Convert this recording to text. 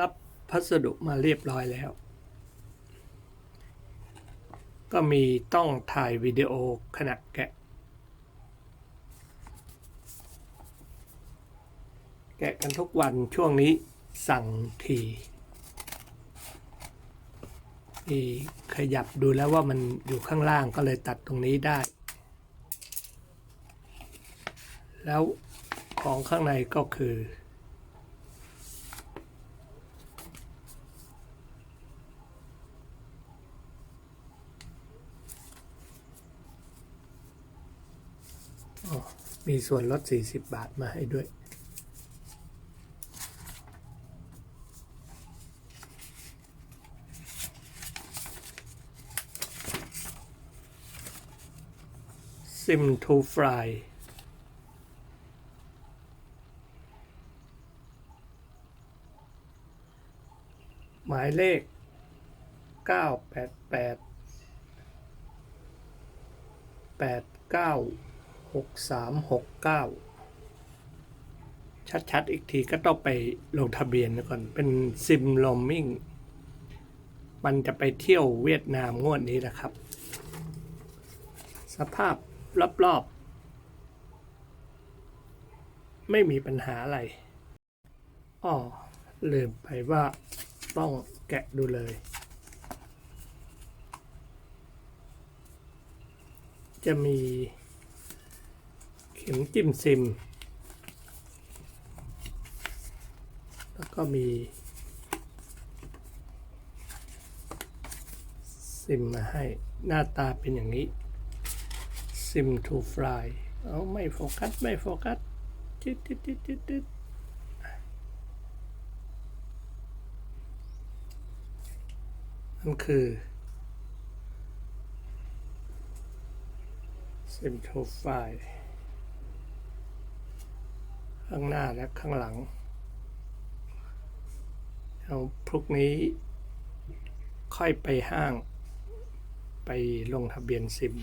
รับพัสดุมาเรียบร้อยแล้ว ก็มีต้องถ่ายวิดีโอขณะแกะ แกะกันทุกวันช่วงนี้สั่งทีนี่ขยับดูแล้วว่ามันอยู่ข้างล่างก็เลยตัดตรงนี้ได้ แล้วของข้างในก็คืออ มีส่วนลด 40 บาทมาให้ด้วย ซิมทูฟรายหมายเลข 988 89 6369ชัดๆ อีกทีก็ต้องไปลงทะเบียนก่อน เป็นซิมโรมมิ่ง มันจะไปเที่ยวเวียดนามงวดนี้แหละครับ สภาพรอบๆ ไม่มีปัญหาอะไรอ้อลืมไปว่าต้องแกะดูเลย จะมี ข็มจิ้มซิม แล้วก็มี ซิมมาให้หน้าตาเป็นอย่างนี้ ซิมทูฟลายเอาไม่โฟกัส ไม่โฟกัสจิดจิดจิดจิดจิดนั่นคือซิมทูฟลาย ข้างหน้าและข้างหลังเอาพรุ่งนี้ค่อยไปห้าง ไปลงทะเบียนซิม